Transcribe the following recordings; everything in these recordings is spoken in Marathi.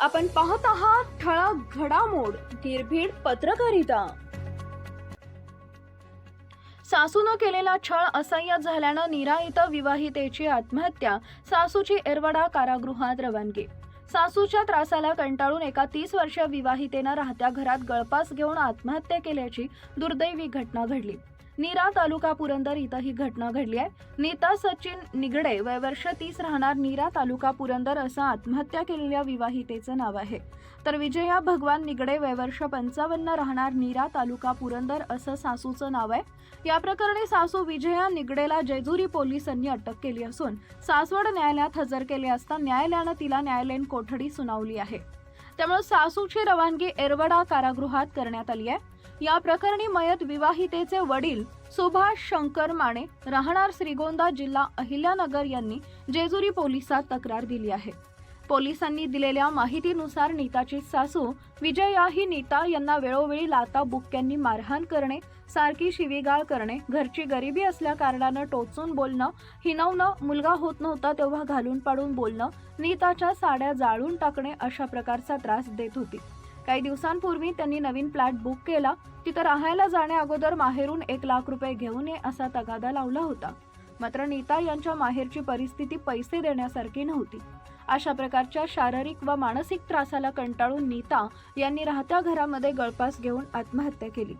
आपण पाहत आहात ठळक घडामोड निर्भीड पत्रकारिता. सासूनं केलेला छळ असह्य झाल्यानं निराहित विवाहितेची आत्महत्या सासूची एरवडा कारागृहात रवानगी. सासूच्या त्रासाला कंटाळून एका तीस वर्षीय विवाहितेनं राहत्या घरात गळपास घेऊन आत्महत्या केल्याची दुर्दैवी घटना घडली. नीरा तालुका पुरंदर इथं ही घटना घडली आहे. नीता सचिन निगडे वय वर्ष तीस राहणार नीरा तालुका पुरंदर असं आत्महत्या केलेल्या विवाहितेचं नाव आहे. तर विजया भगवान निगडे वय वर्ष पंचावन्न राहणार नीरा तालुका पुरंदर असं सासूचं नाव आहे. या प्रकरणी सासू विजया निगडेला जेजुरी पोलिसांनी अटक केली असून सासवड न्यायालयात हजर केले असता न्यायालयानं तिला न्यायालयीन कोठडी सुनावली आहे. त्यामुळे सासूची रवानगी एरवडा कारागृहात करण्यात आली आहे. या प्रकरणी मयत विवाहितेचे वडील सुभाष शंकर माने राहणार श्रीगोंदा जिल्हा अहिल्यानगर यांनी जेजुरी पोलिसात तक्रार दिली आहे. पोलिसांनी दिलेल्या माहितीनुसार नीताची सासू विजया ही नीता यांना वेळोवेळी लाता बुक्क्यांनी मारहाण करणे सारखी शिवीगाळ करणे घरची गरिबी असल्या कारणानं टोचून बोलणं हिनवणं मुलगा होत नव्हता तेव्हा घालून पाडून बोलणं नीताच्या साड्या जाळून टाकणे अशा प्रकारचा त्रास देत होती. काही दिवसांपूर्वी त्यांनी नवीन फ्लॅट बुक केला. तिथं राहायला जाण्या अगोदर माहेरून एक लाख रुपये घेऊन ये असा तगादा लावला होता. मात्र नीता यांच्या माहेरची परिस्थिती पैसे देण्यासारखी नव्हती. अशा प्रकारच्या शारीरिक व मानसिक त्रासाला कंटाळून नीता यांनी राहत्या घरामध्ये गळपास घेऊन आत्महत्या केली.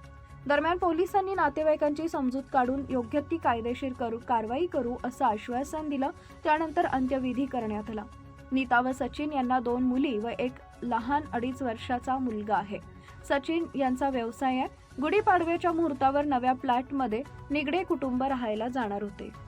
दरम्यान पोलिसांनी नातेवाईकांची समजूत काढून योग्य ती कायदेशीर करू कारवाई करू असं आश्वासन दिलं. त्यानंतर अंत्यविधी करण्यात आला. नीता व सचिन यांना दोन मुली व एक लहान अडीच वर्षाचा मुलगा आहे. सचिन यांचा व्यवसाय आहे गुढीपाडव्याच्या मुहूर्तावर नव्या फ्लॅटमध्ये निगडे कुटुंब राहायला जाणार होते.